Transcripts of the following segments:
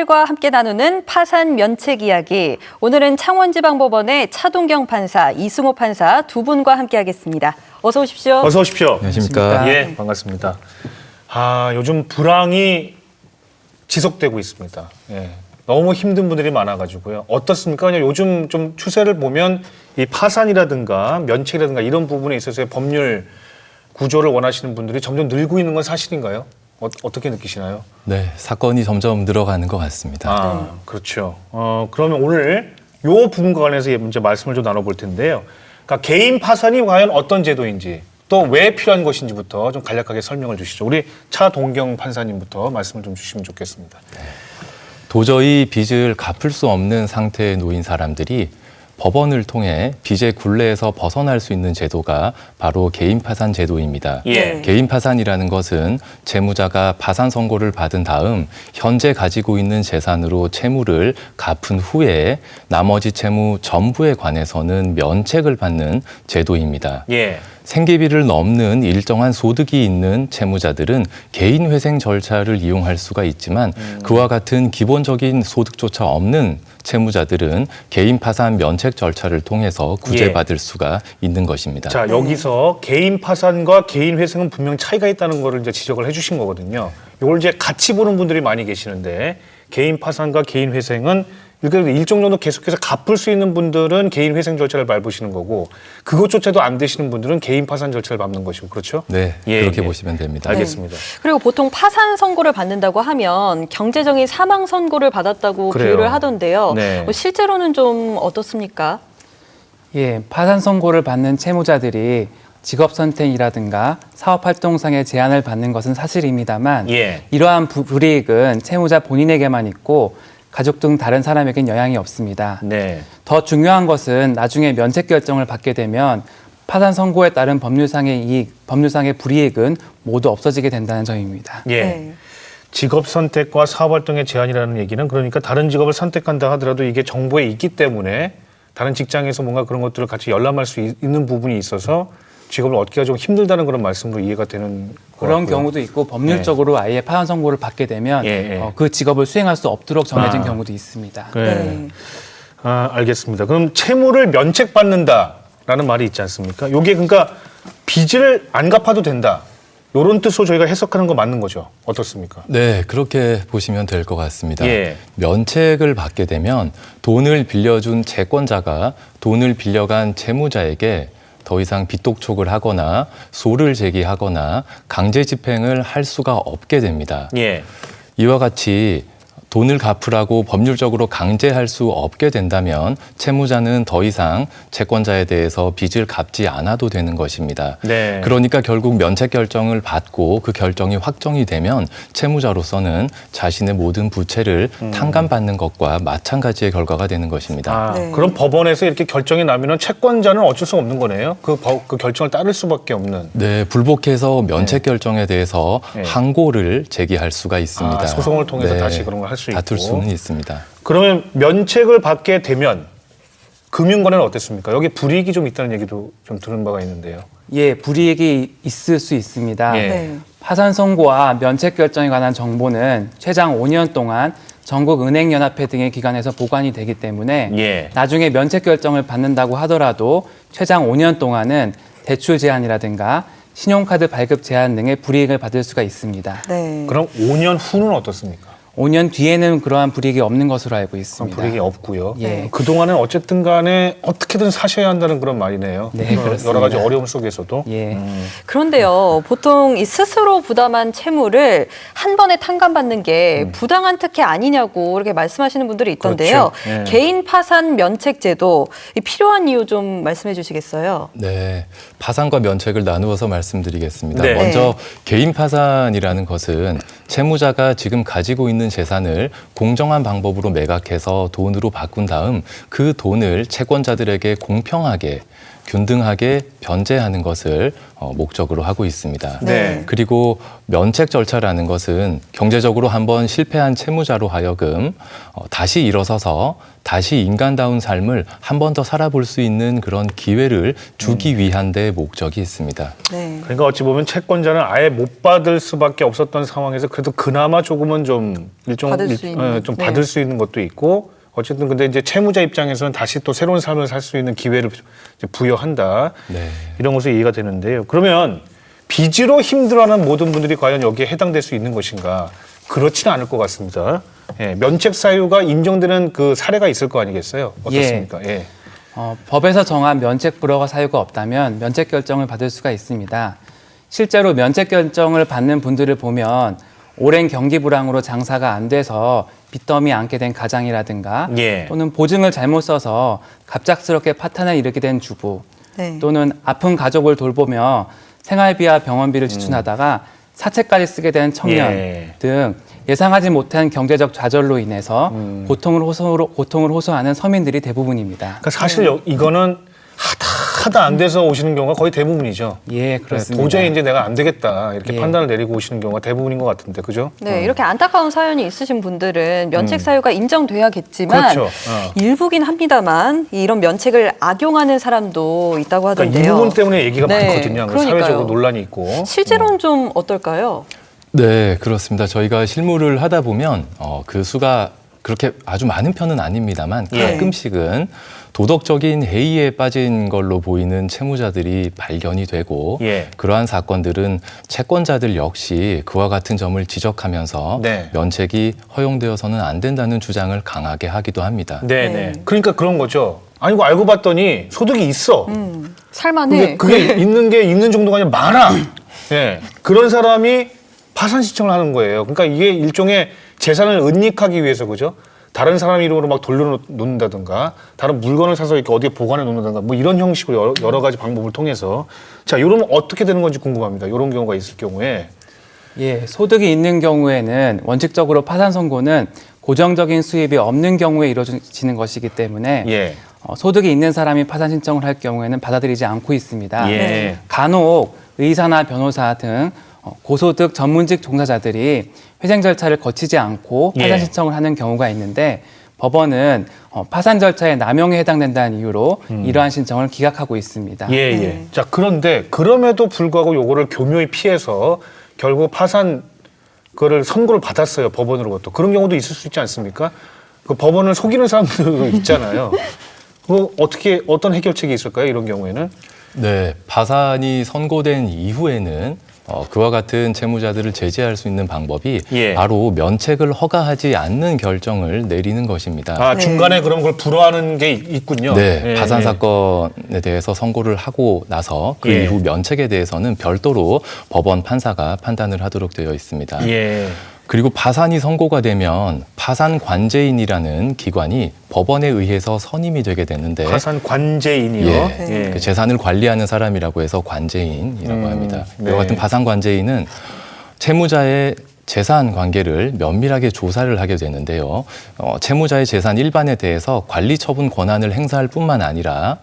판사들과 함께 나누는 파산 면책 이야기. 오늘은 창원지방법원의 차동경 판사, 이승호 판사 두 분과 함께하겠습니다. 어서 오십시오. 어서 오십시오. 안녕하십니까. 예, 반갑습니다. 아, 요즘 불황이 지속되고 있습니다. 예. 너무 힘든 분들이 많아가지고요. 어떻습니까? 그냥 요즘 좀 추세를 보면 이 파산이라든가 면책이라든가 이런 부분에 있어서의 법률 구조를 원하시는 분들이 점점 늘고 있는 건 사실인가요? 어, 어떻게 느끼시나요? 네, 사건이 점점 늘어가는 것 같습니다. 아, 그렇죠. 어, 그러면 오늘 요 부분과 관련해서 먼저 말씀을 좀 나눠볼 텐데요. 그러니까 개인 파산이 과연 어떤 제도인지 또 왜 필요한 것인지부터 좀 간략하게 설명을 주시죠. 우리 차동경 판사님부터 말씀을 좀 주시면 좋겠습니다. 도저히 빚을 갚을 수 없는 상태에 놓인 사람들이 법원을 통해 빚의 굴레에서 벗어날 수 있는 제도가 바로 개인 파산 제도입니다. 예. 개인 파산이라는 것은 채무자가 파산 선고를 받은 다음 현재 가지고 있는 재산으로 채무를 갚은 후에 나머지 채무 전부에 관해서는 면책을 받는 제도입니다. 예. 생계비를 넘는 일정한 소득이 있는 채무자들은 개인 회생 절차를 이용할 수가 있지만 그와 같은 기본적인 소득조차 없는 채무자들은 개인 파산 면책 절차를 통해서 구제받을 수가 있는 것입니다. 자, 여기서 개인 파산과 개인 회생은 분명 차이가 있다는 거를 이제 지적을 해 주신 거거든요. 이걸 이제 같이 보는 분들이 많이 계시는데 개인 파산과 개인 회생은 그러니까 일정 정도 계속해서 갚을 수 있는 분들은 개인 회생 절차를 밟으시는 거고 그것조차도 안 되시는 분들은 개인 파산 절차를 밟는 것이고 그렇죠? 네, 예, 그렇게 예. 보시면 됩니다. 알겠습니다. 그리고 보통 파산 선고를 받는다고 하면 경제적인 사망 선고를 받았다고 그래요. 비유를 하던데요. 네. 뭐 실제로는 좀 어떻습니까? 예, 파산 선고를 받는 채무자들이 직업 선택이라든가 사업 활동상의 제한을 받는 것은 사실입니다만 예. 이러한 부- 불이익은 채무자 본인에게만 있고 가족 등 다른 사람에겐 영향이 없습니다. 네. 더 중요한 것은 나중에 면책 결정을 받게 되면 파산 선고에 따른 법률상의 이익, 법률상의 불이익은 모두 없어지게 된다는 점입니다. 예. 네. 직업 선택과 사업 활동의 제한이라는 얘기는 그러니까 다른 직업을 선택한다 하더라도 이게 정보에 있기 때문에 다른 직장에서 뭔가 그런 것들을 같이 열람할 수 있- 있는 부분이 있어서 직업을 얻기가 좀 힘들다는 그런 말씀으로 이해가 되는 것 그런 같고요. 경우도 있고 법률적으로 아예 파산 선고를 받게 되면 예, 예. 어, 그 직업을 수행할 수 없도록 정해진 아. 경우도 있습니다. 네. 네. 아, 알겠습니다. 그럼 채무를 면책받는다라는 말이 있지 않습니까? 요게 그러니까 빚을 안 갚아도 된다. 요런 뜻으로 저희가 해석하는 거 맞는 거죠. 어떻습니까? 네, 그렇게 보시면 될 것 같습니다. 예. 면책을 받게 되면 돈을 빌려준 채권자가 돈을 빌려간 채무자에게 더 이상 빚독촉을 하거나 소를 제기하거나 강제 집행을 할 수가 없게 됩니다. 예. 이와 같이 돈을 갚으라고 법률적으로 강제할 수 없게 된다면 채무자는 더 이상 채권자에 대해서 빚을 갚지 않아도 되는 것입니다. 네. 그러니까 결국 면책 결정을 받고 그 결정이 확정이 되면 채무자로서는 자신의 모든 부채를 탕감받는 것과 마찬가지의 결과가 되는 것입니다. 음. 아, 네. 그럼 법원에서 이렇게 결정이 나면은 채권자는 어쩔 수 없는 거네요. 그, 법- 그 결정을 따를 수밖에 없는. 네, 불복해서 면책 결정에 대해서 네. 항고를 제기할 수가 있습니다. 네. 아, 소송을 통해서 다시 그런 걸할 수 다툴 있고. 수는 있습니다. 그러면 면책을 받게 되면 금융권에는 어땠습니까? 여기 불이익이 좀 있다는 얘기도 좀 들은 바가 있는데요. 예, 불이익이 있을 수 있습니다. 예. 네. 파산 선고와 면책 결정에 관한 정보는 최장 5년 동안 전국 은행연합회 등의 기관에서 보관이 되기 때문에 예. 나중에 면책 결정을 받는다고 하더라도 최장 5년 동안은 대출 제한이라든가 신용카드 발급 제한 등의 불이익을 받을 수가 있습니다. 네. 그럼 5년 후는 어떻습니까? 5년 뒤에는 그러한 불이익이 없는 것으로 알고 있습니다. 불이익이 없고요. 예. 그 동안은 어쨌든 간에 어떻게든 사셔야 한다는 그런 말이네요. 네, 어, 그렇습니다. 여러 가지 어려움 속에서도. 예. 음. 그런데요, 보통 이 스스로 부담한 채무를 한 번에 탕감받는 게 부당한 특혜 아니냐고 이렇게 말씀하시는 분들이 있던데요. 음. 그렇죠. 예. 개인 파산 면책 제도 이 필요한 이유 좀 말씀해 주시겠어요? 네, 파산과 면책을 나누어서 말씀드리겠습니다. 네. 먼저 개인 파산이라는 것은 채무자가 지금 가지고 있는 재산을 공정한 방법으로 매각해서 돈으로 바꾼 다음 그 돈을 채권자들에게 공평하게 균등하게 변제하는 것을 어, 목적으로 하고 있습니다. 네. 그리고 면책 절차라는 것은 경제적으로 한번 실패한 채무자로 하여금 어, 다시 일어서서 다시 인간다운 삶을 한 번 더 살아볼 수 있는 그런 기회를 주기 위한 데 목적이 있습니다. 네. 그러니까 어찌 보면 채권자는 아예 못 받을 수밖에 없었던 상황에서 그래도 그나마 조금은 좀 일종 받을 일- 수 있는. 어, 좀 네. 받을 수 있는 것도 있고 어쨌든 근데 이제 채무자 입장에서는 다시 또 새로운 삶을 살 수 있는 기회를 부여한다. 네. 이런 것으로 이해가 되는데요. 그러면 빚으로 힘들어하는 모든 분들이 과연 여기에 해당될 수 있는 것인가? 그렇지는 않을 것 같습니다. 예, 면책 사유가 인정되는 그 사례가 있을 거 아니겠어요? 어떻습니까? 예. 어, 법에서 정한 면책 불허가 사유가 없다면 면책 결정을 받을 수가 있습니다. 실제로 면책 결정을 받는 분들을 보면 오랜 경기 불황으로 장사가 안 돼서 빚더미 안게 된 가장이라든가 예. 또는 보증을 잘못 써서 갑작스럽게 파탄을 이르게 된 주부 네. 또는 아픈 가족을 돌보며 생활비와 병원비를 지출하다가 사채까지 쓰게 된 청년 예. 등 예상하지 못한 경제적 좌절로 인해서 고통을 호소 고통을 호소하는 서민들이 대부분입니다. 그러니까 사실 여- 이거는 하다 안 돼서 오시는 경우가 거의 대부분이죠. 예, 네, 그렇습니다. 도저히 이제 내가 안 되겠다 이렇게 예. 판단을 내리고 오시는 경우가 대부분인 것 같은데 그죠? 네, 이렇게 안타까운 사연이 있으신 분들은 면책 사유가 인정돼야겠지만 음. 그렇죠. 어. 일부긴 합니다만 이런 면책을 악용하는 사람도 있다고 그러니까 하던데요. 이 부분 때문에 얘기가 네, 많거든요. 그러니까요. 사회적으로 논란이 있고. 실제로는 좀 어떨까요? 네, 그렇습니다. 저희가 실무를 하다 보면 어, 그 수가 그렇게 아주 많은 편은 아닙니다만 예. 가끔씩은 도덕적인 해이에 빠진 걸로 보이는 채무자들이 발견이 되고 예. 그러한 사건들은 채권자들 역시 그와 같은 점을 지적하면서 네. 면책이 허용되어서는 안 된다는 주장을 강하게 하기도 합니다. 네, 네. 네. 그러니까 그런 거죠. 아니고 알고 봤더니 소득이 있어. 음, 살만해. 근데 그게 있는 게 있는 정도가 아니라 많아. 예. 그런 사람이 파산 신청을 하는 거예요. 그러니까 이게 일종의 재산을 은닉하기 위해서 그죠? 다른 사람 이름으로 막 돌려놓는다든가 다른 물건을 사서 이렇게 어디에 보관해 놓는다든가 뭐 이런 형식으로 여러, 여러 가지 방법을 통해서 자 이러면 어떻게 되는 건지 궁금합니다. 이런 경우가 있을 경우에 예, 소득이 있는 경우에는 원칙적으로 파산 선고는 고정적인 수입이 없는 경우에 이루어지는 것이기 때문에 예. 어, 소득이 있는 사람이 파산 신청을 할 경우에는 받아들이지 않고 있습니다. 예. 간혹 의사나 변호사 등 어, 고소득 전문직 종사자들이 회생 절차를 거치지 않고 파산 예. 신청을 하는 경우가 있는데 법원은 어, 파산 절차에 남용에 해당된다는 이유로 이러한 신청을 기각하고 있습니다. 음. 예, 예. 네. 자, 그런데 그럼에도 불구하고 요거를 교묘히 피해서 결국 파산 그거를 선고를 받았어요. 법원으로부터. 그런 경우도 있을 수 있지 않습니까? 그 법원을 속이는 사람들도 있잖아요. 그 어떻게 어떤 해결책이 있을까요? 이런 경우에는? 네, 파산이 선고된 이후에는 어, 그와 같은 채무자들을 제재할 수 있는 방법이 예. 바로 면책을 허가하지 않는 결정을 내리는 것입니다. 아, 네. 중간에 그럼 그걸 불허하는 게 있- 있군요. 네, 예, 파산 예. 사건에 대해서 선고를 하고 나서 그 예. 이후 면책에 대해서는 별도로 법원 판사가 판단을 하도록 되어 있습니다. 예. 그리고 파산이 선고가 되면 파산 관제인이라는 기관이 법원에 의해서 선임이 되게 되는데 파산 관제인이요. 예, 예. 그 재산을 관리하는 사람이라고 해서 관제인이라고 음, 합니다. 네. 이와 같은 파산 관제인은 채무자의 재산 관계를 면밀하게 조사를 하게 되는데요. 어, 채무자의 재산 일반에 대해서 관리 처분 권한을 행사할 뿐만 아니라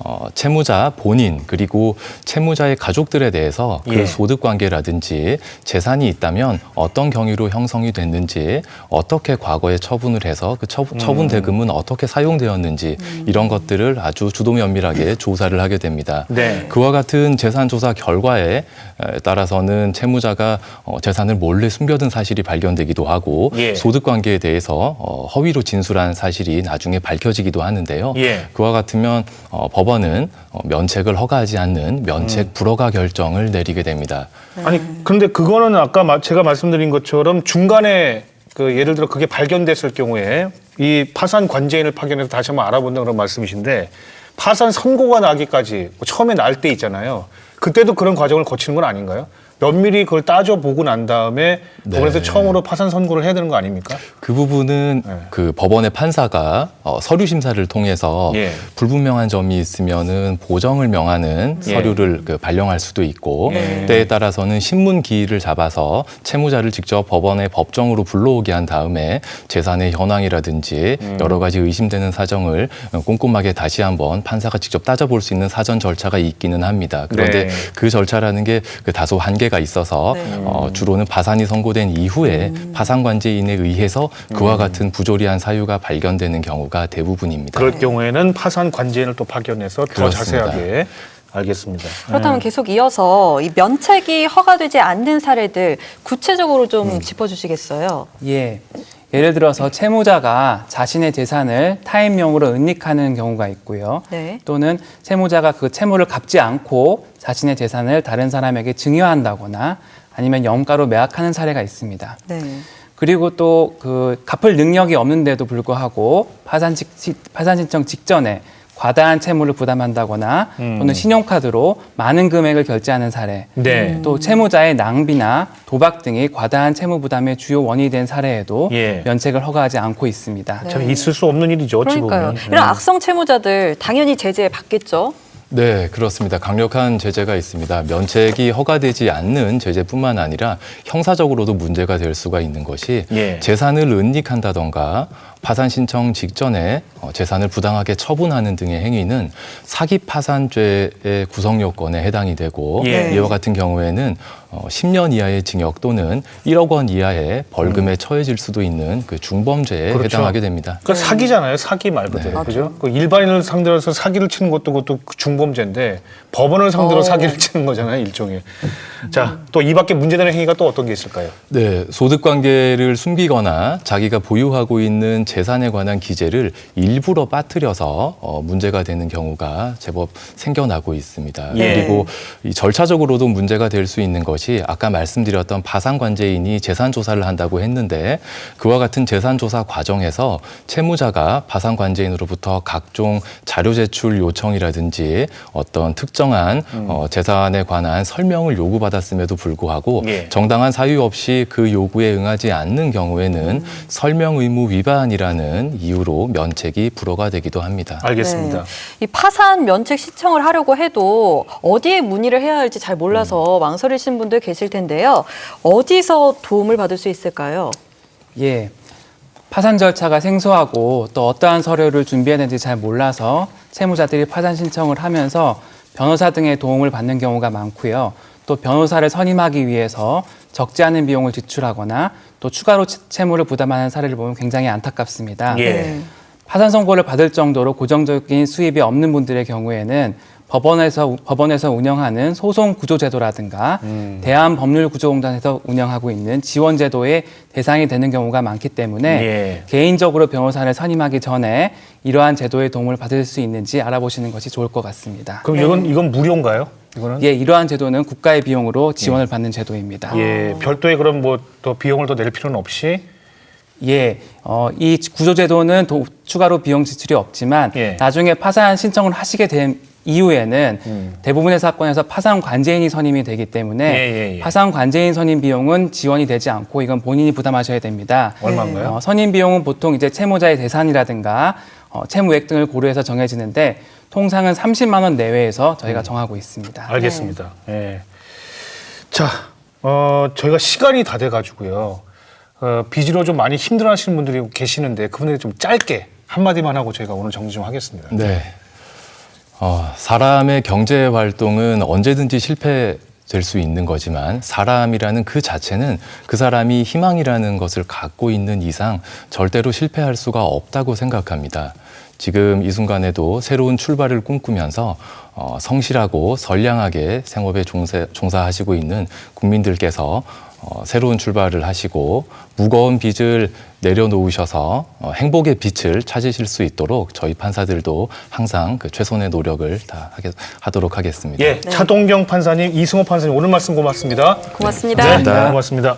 어, 채무자 본인 그리고 채무자의 가족들에 대해서 그 예. 소득 관계라든지 재산이 있다면 어떤 경위로 형성이 됐는지 어떻게 과거에 처분을 해서 그 처, 음. 처분 대금은 어떻게 사용되었는지 이런 것들을 아주 주도 면밀하게 조사를 하게 됩니다. 네. 그와 같은 재산 조사 결과에 에, 따라서는 채무자가 어, 재산을 몰래 숨겨둔 사실이 발견되기도 하고 예. 소득 관계에 대해서 어, 허위로 진술한 사실이 나중에 밝혀지기도 하는데요. 예. 그와 같으면 어, 법 원은 어, 면책을 허가하지 않는 면책 불허가 결정을 내리게 됩니다. 아니 그런데 그거는 아까 마- 제가 말씀드린 것처럼 중간에 그 예를 들어 그게 발견됐을 경우에 이 파산 관제인을 파견해서 다시 한번 알아본다 그런 말씀이신데 파산 선고가 나기까지 뭐 처음에 날 때 있잖아요. 그때도 그런 과정을 거치는 건 아닌가요? 면밀히 그걸 따져보고 난 다음에 네. 법원에서 처음으로 파산 선고를 해야 되는 거 아닙니까? 그 부분은 네. 그 법원의 판사가 어, 서류 심사를 통해서 예. 불분명한 점이 있으면은 보정을 명하는 예. 서류를 그 발령할 수도 있고 예. 때에 따라서는 신문 기일을 잡아서 채무자를 직접 법원에 법정으로 불러오게 한 다음에 재산의 현황이라든지 음. 여러 가지 의심되는 사정을 꼼꼼하게 다시 한번 판사가 직접 따져볼 수 있는 사전 절차가 있기는 합니다. 그런데 네. 그 절차라는 게 그 다소 한계 가 있어서 네. 어, 주로는 파산이 선고된 이후에 파산 관제인에 의해서 그와 같은 부조리한 사유가 발견되는 경우가 대부분입니다. 그럴 경우에는 파산 관제인을 또 파견해서 더 그렇습니다. 자세하게 알겠습니다. 그렇다면 계속 이어서 이 면책이 허가되지 않는 사례들 구체적으로 좀 음. 짚어주시겠어요? 예. 예를 들어서 채무자가 자신의 재산을 타인명으로 은닉하는 경우가 있고요. 네. 또는 채무자가 그 채무를 갚지 않고 자신의 재산을 다른 사람에게 증여한다거나 아니면 영가로 매각하는 사례가 있습니다. 네. 그리고 또 그 갚을 능력이 없는데도 불구하고 파산, 직, 파산 신청 직전에 과다한 채무를 부담한다거나 음. 또는 신용카드로 많은 금액을 결제하는 사례, 네. 또 채무자의 낭비나 도박 등이 과다한 채무 부담의 주요 원인이 된 사례에도 예. 면책을 허가하지 않고 있습니다. 네. 참 있을 수 없는 일이죠. 어찌 그러니까요. 보면. 이런 악성 채무자들 당연히 제재 받겠죠. 네, 그렇습니다. 강력한 제재가 있습니다. 면책이 허가되지 않는 제재뿐만 아니라 형사적으로도 문제가 될 수가 있는 것이 예. 재산을 은닉한다던가 파산 신청 직전에 어, 재산을 부당하게 처분하는 등의 행위는 사기 파산죄의 구성 요건에 해당이 되고 예. 이와 같은 경우에는 어, 10년 이하의 징역 또는 1억 원 이하의 벌금에 처해질 수도 있는 그 중범죄에 그렇죠. 해당하게 됩니다. 그 사기잖아요. 사기 말 그대로. 네. 그죠? 그 일반인을 상대로 해서 사기를 치는 것도 그것도 중범죄인데 법원을 상대로 어. 사기를 치는 거잖아요. 일종의. 자, 또 이 밖에 문제되는 행위가 또 어떤 게 있을까요? 네, 소득 관계를 숨기거나 자기가 보유하고 있는 재산에 관한 기재를 일부러 빠뜨려서 어, 문제가 되는 경우가 제법 생겨나고 있습니다. 예. 그리고 이 절차적으로도 문제가 될 수 있는 것이 아까 말씀드렸던 파산관제인이 재산 조사를 한다고 했는데 그와 같은 재산 조사 과정에서 채무자가 파산관제인으로부터 각종 자료 제출 요청이라든지 어떤 특정한 어, 재산에 관한 설명을 요구받았음에도 불구하고 예. 정당한 사유 없이 그 요구에 응하지 않는 경우에는 설명 의무 위반이 라는 이유로 면책이 불허가 되기도 합니다. 알겠습니다. 네. 이 파산 면책 신청을 하려고 해도 어디에 문의를 해야 할지 잘 몰라서 망설이신 분들 계실 텐데요. 어디서 도움을 받을 수 있을까요? 예. 파산 절차가 생소하고 또 어떠한 서류를 준비해야 되는지 잘 몰라서 채무자들이 파산 신청을 하면서 변호사 등의 도움을 받는 경우가 많고요. 또 변호사를 선임하기 위해서 적지 않은 비용을 지출하거나 또 추가로 채- 채무를 부담하는 사례를 보면 굉장히 안타깝습니다. 예. 네. 파산 선고를 받을 정도로 고정적인 수입이 없는 분들의 경우에는 법원에서 법원에서 운영하는 소송 구조 제도라든가 음. 대한 법률 구조공단에서 운영하고 있는 지원 제도의 대상이 되는 경우가 많기 때문에 예. 개인적으로 변호사를 선임하기 전에 이러한 제도의 도움을 받을 수 있는지 알아보시는 것이 좋을 것 같습니다. 그럼 이건 이건 무료인가요? 이거는 예, 이러한 제도는 국가의 비용으로 지원을 받는 제도입니다. 예, 별도의 그런 뭐 더 비용을 더 낼 필요는 없이 예, 어, 이 구조제도는 도- 추가로 비용 지출이 없지만 예. 나중에 파산 신청을 하시게 된 이후에는 음. 대부분의 사건에서 파산 관제인이 선임이 되기 때문에 예, 예, 예. 파산 관제인 선임 비용은 지원이 되지 않고 이건 본인이 부담하셔야 됩니다. 얼마인가요? 어, 선임 비용은 보통 이제 채무자의 대산이라든가 어, 채무액 등을 고려해서 정해지는데 통상은 30만 원 내외에서 음. 저희가 정하고 있습니다. 알겠습니다. 예. 자, 어, 저희가 시간이 다 돼가지고요. 어, 빚으로 좀 많이 힘들어하시는 분들이 계시는데 그분에게 좀 짧게 한마디만 하고 저희가 오늘 정리 좀 하겠습니다. 네. 어, 사람의 경제 활동은 언제든지 실패 될 수 있는 거지만 사람이라는 그 자체는 그 사람이 희망이라는 것을 갖고 있는 이상 절대로 실패할 수가 없다고 생각합니다. 지금 이 순간에도 새로운 출발을 꿈꾸면서 어, 성실하고 선량하게 생업에 종사, 종사하시고 있는 국민들께서 어, 새로운 출발을 하시고 무거운 빚을 내려놓으셔서 어, 행복의 빛을 찾으실 수 있도록 저희 판사들도 항상 그 최선의 노력을 다 하게, 하도록 하겠습니다. 예, 차동경 판사님, 이승호 판사님 오늘 말씀 고맙습니다. 고맙습니다. 네, 고맙습니다.